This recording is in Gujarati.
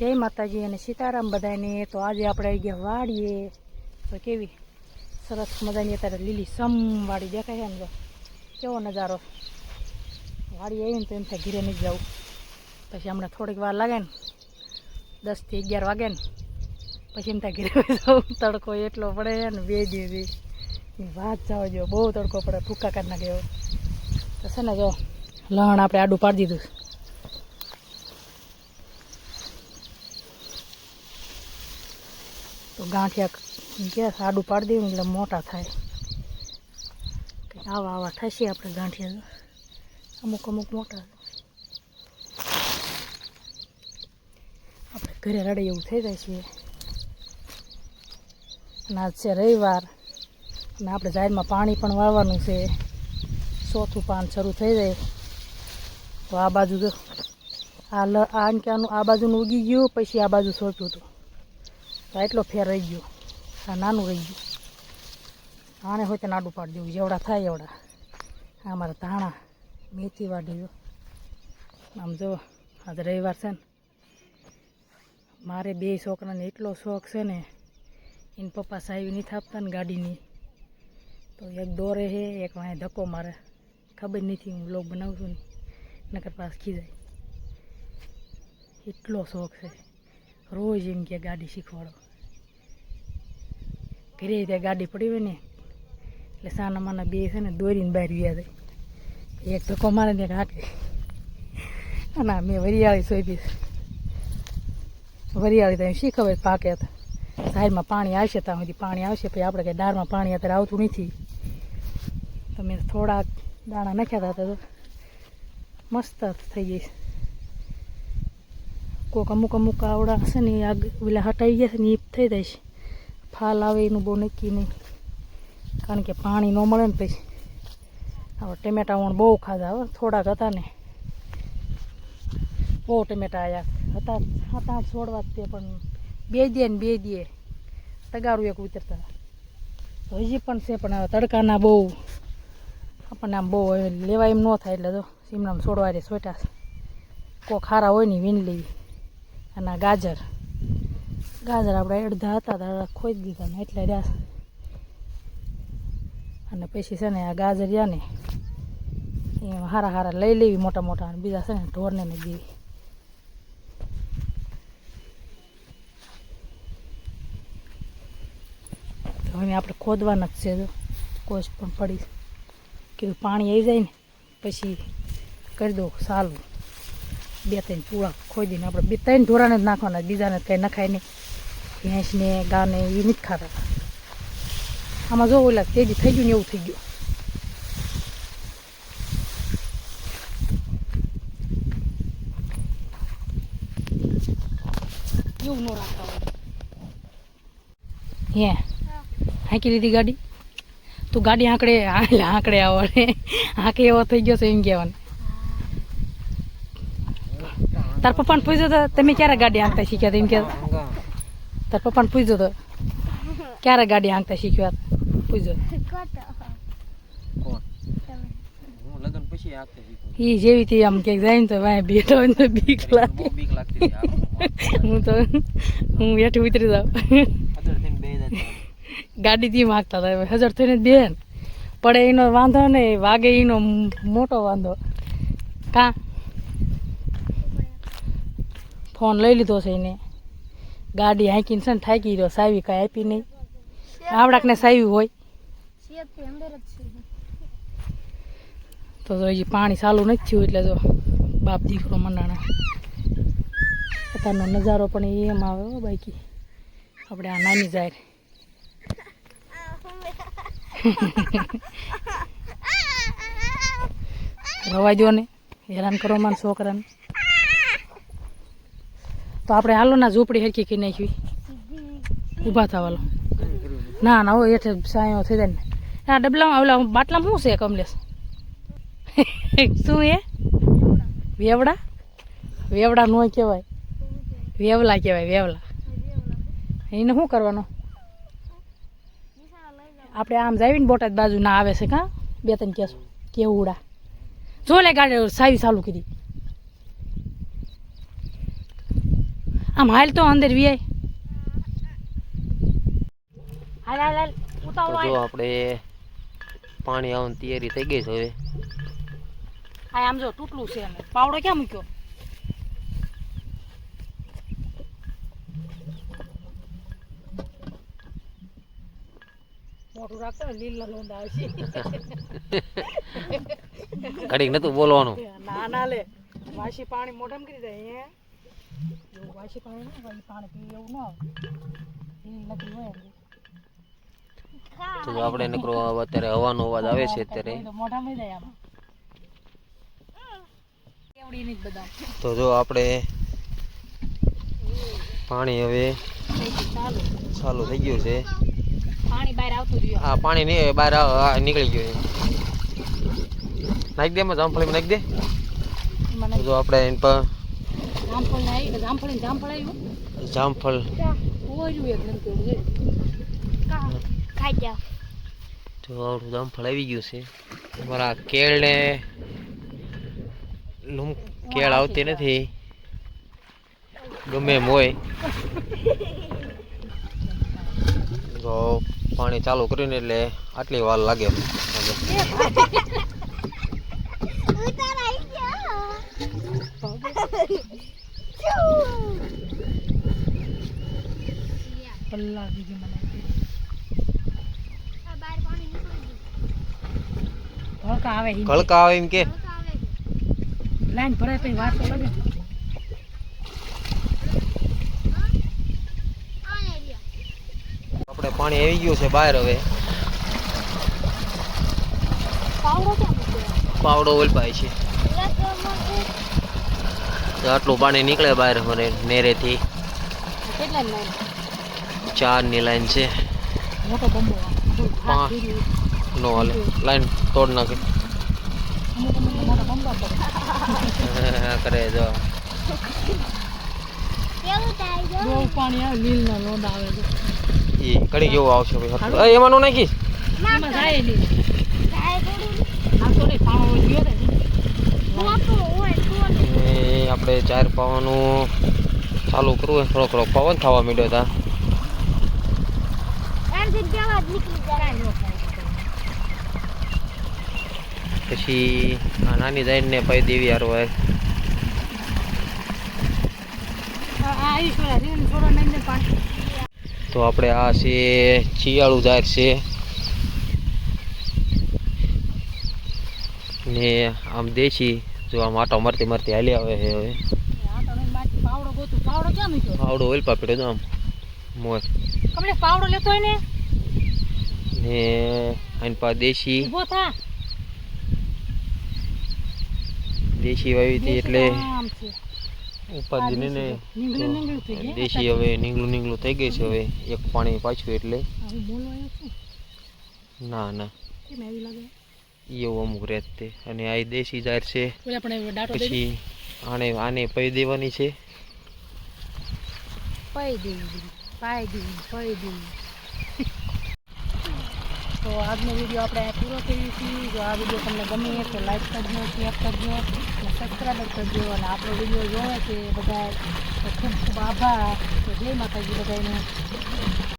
જય માતાજી અને સીતારામ બધાને. તો આજે આપણે આવી ગયા વાડીએ. તો કેવી? સરસ મજાની અત્યારે લીલી સમ વાડી દેખાય ને જો. કેવો નજારો. વાડી આવીને તો એમ થાય ઘીરે નહીં જવું પછી હમણાં થોડીક વાર લાગે ને દસથી અગિયાર વાગે ને, પછી એમ થાય ઘીરે જવું તડકો એટલો પડે ને, બે દિવસથી વાત જાવ જો, બહુ તડકો પડે ફૂકા કરી નાખે એવો. તો છે ને જો, લણ આપણે આડું પાડી દીધું. તો ગાંઠિયા ગેસ આડું પાડી દેવું એટલે મોટા થાય. કંઈક આવા આવા થશે આપણે ગાંઠિયા અમુક અમુક મોટા. આપણે ઘરે રડે એવું થઈ જાય છે. અને આજ છે રવિવાર. અને આપણે જાહેરમાં પાણી પણ વાળવાનું છે. ચોથું પાન શરૂ થઈ જાય. તો આ બાજુ જો આ લ આ કે આનું આ બાજુનું ઉગી ગયું, પછી આ બાજુ સોંપ્યું હતું. એટલો ફેર રહી ગયો. આ નાનું રહી ગયું. આને હોય તો નાડું પાડી દેવું. જેવડા થાય એવડા. આ મારા ધાણા, મેથી વાઢી આમ જો, આજે રવિવાર છે ને. મારે બે છોકરાને એટલો શોખ છે ને, એને પપ્પા સાહેબ નહીં થાપતા ને ગાડીની. તો એક દોરે છે, એક વાંહે ધક્કો મારે. ખબર નથી, હું લોક બનાવું છું ને, નકર પાસ ખી જાય. એટલો શોખ છે. રોજ એમ કે ગાડી શીખવાડો. ઘરે ત્યાં ગાડી પડી હોય ને, એટલે સાના માના બે છે ને દોરીને બહાર વ્યા જાય. એક ધક્કો મારે ને હાકે. ના મેં વરિયાળી સોપી. વરિયાળી ત્યાં શીખવે પાકે હતા. સાઈડમાં પાણી આવશે ત્યાં સુધી પાણી આવશે, પછી આપણે કંઈ દાળમાં પાણી અત્યારે આવતું નથી. તો મેં થોડાક દાણા નાખ્યા હતા તો મસ્ત થઈ જઈશ કોક અમુક અમુક આવડા હશે ને, આગ પેલા હટાઈ ગયા છે ને એ થઈ જાય છે. ફાલ આવે એનું બહુ નક્કી નહીં. કારણ કે પાણી ન મળે ને પછી. હવે ટમેટા વણ બહુ ખાધા હવે થોડાક હતા ને. બહુ ટમેટા આવ્યા હતા સાત આઠ છોડવા તે, પણ બે દે ને બે દે. તગારું એક ઉતરતા હજી પણ છે, પણ હવે તડકાના બહુ આપણને આમ બહુ લેવા એમ ન થાય એટલે તો સીમનામ છોડવા રે સોટા કોઈ ખારા હોય ને વીણ લેવી અને ગાજર. ગાજર આપણે અડધા હતા, તો ખોઈ દીધા ને, એટલે રહ્યા. અને પછી છે ને આ ગાજર રહ્યા ને હારા હારા લઈ લેવી મોટા મોટા, અને બીજા છે ને ઢોરને ને દેવી હવે આપણે ખોદવાના જ છે કોશ પણ પડી. કીધું પાણી આવી જાય ને, પછી કરી દો સારું. બે ત્રણ પૂળા ખોદીને આપણે બે ત્રણ ઢોરાને જ નાખવાના, બીજાને કંઈ નખાય નહીં. ભેંસને ગાને એ નથી ખાતા. આમાં જો ઓલા તેજી થઈ ગયું ને એવું થઈ ગયું. એવું ન હે, હાંકી લીધી ગાડી? તું ગાડી આંકડે આંકડે આવડે. આંકે એવો થઈ ગયો છે એમ કહેવાનું. તાર પપ્પાને પૂછ્યો તો, તમે ક્યારે ગાડી આંકતા શીખ્યા? એમ કે, તાર પપ્પાને પૂછ્યો તો, ક્યારે ગાડી આંકતા શીખ્યા? પૂછ્યો. કોણ હું લગ્ન પછી આપતે શીખું એ જેવી તે આમ ક્યાંક જાય ને તો વાય બેઠો હોય તો બીક લાગે. હું તો, હું બેઠી ઉતરી જાઉં. ગાડી થી માગતા હતા હજાર થઈને બેન પડે એનો વાંધો ને, વાગે એનો મોટો વાંધો. કા? ફોન લઈ લીધો છે એને. ગાડી હાંકીને છે ને થાકી રહ્યો સાવી કાંઈ આપી નહીં. આવડાકને સાવી હોય. તો જો હજી પાણી ચાલુ નથી થયું એટલે જો બાપ દીકરો મંડાણા. અત્યારનો નજારો પણ એમ આવે હો બાકી. આપણે આ નાની જાહેર. રવા દો ને. હેરાન કરો માન છોકરાને. તો આપણે હાલો ના ઝૂંપડી હરકી કરી નાખવી ઊભા થવાલો ના ના, હો એટલે સાયો થઈ જાય ને આ ડબલામાં, ઓલા બાટલામાં શું છે, કમલેશ? શું એ? વેવડા? વેવડા નો કહેવાય. વેવલા કહેવાય, વેવલા. એને શું કરવાનું? આપણે આમ જાવીને બોટાદ બાજુ ના આવે છે, કાં? બે ત્રણ કહેશો કેવડા. જો લે ગાડી સાવી ચાલુ કરી. આમ હાલ તો અંદર વીઆઈ હાલ હાલ હાલ ઉતાવળ. જો આપણે પાણી આવવાની તૈયારી થઈ ગઈ છે હવે. આ આમ જો તૂટલું છે અમે પાવડો ક્યાં મૂક્યો? મોટું રાખતો લીલા લોંદા આવશે ઘડીક નતું બોલવાનું. ના ના લે. વાસી પાણી મોઢામાં કરી દે હે એવું વાસી પાણી હોય, પાણી પીવું એવું ના લીલ નકરી હોય તો આપણે નકરો અત્યારે હવાનો અવાજ આવે છે અત્યારે. તો જ આપણે પાણી હવે ચાલુ થઈ ગયું છે. આ પાણી નહીં બહાર નીકળી ગયું નાખી દે એમાં જામફળી નાખી દે. જો આપણે એની પર જામફળ ને જામફળ જામફળ આવ્યું. જામફળ. ઓર્યું એક ખાઈ જા. તો આવડું જામફળ આવી ગયું છે. અમારા કેળને લૂમ કેળ આવતી નથી. ગમે એમ હોય. તો પાણી ચાલુ કરીને એટલે આટલી વાર લાગે. એમ. પલ્લા દીધી મને આવે કળકા આવે એમ કે. લાઈન ભરાય પછી વાત તો લાગે. આપણે પાણી આવી ગયું છે બહાર હવે. પાવડો ઓલપાય છે. તો આટલું પાણી નીકળે બહાર મને નેરેથી. ચારની લાઈન છે. નો હાલે. લાઈન તોડ નાખે. કરે જો. પાણી આવે લીલ ના લોંદ આવે એ કડી જેવું આવશે ભાઈ. એમાં નો નાખીશ. જાય આ નહીં ગયો ને એ આપણે ચાર પાવાનું ચાલુ કરવું હોય થોડો થોડો પવન થવા માંડ્યો હતા પછી આ નાની જાઈને પાઈ દેવી હારો હોય. તો આપણે આ છે શિયાળુ ઝાડ છે. ને આમ દેશી જો આમ આટો મરતી મરતી હાલી આવે છે હવે. પાવડો ઓલ તો આમ મોર. કમલે પાવડો લેતો હોય ને? ને આઈન પા દેશી. ઊભો થા. દેશી વાવી હતી એટલે ઉપાધિ ને. દેશી હવે નીંગલું નીંગલું થઈ ગઈ છે હવે. એક પાણી પાછું એટલે. ના ના. કેમ એવી લાગે? એવું અમુક રેત તે અને આ દેશી જાર છે. પછી આને આને પઈ દેવાની છે. પાઈ દેવી પાઈ દેવી પાઈ દેવી. તો આજનો વીડિયો આપણે પૂરો કરીએ છીએ. જો આ વીડિયો તમને ગમે તો લાઈક કરજો શેર કરજો અને સબસ્ક્રાઈબ કરજો. અને આપણો વીડિયો જોવે છે બધા ખૂબ ખૂબ આભાર. તો જય માતાજી બધાને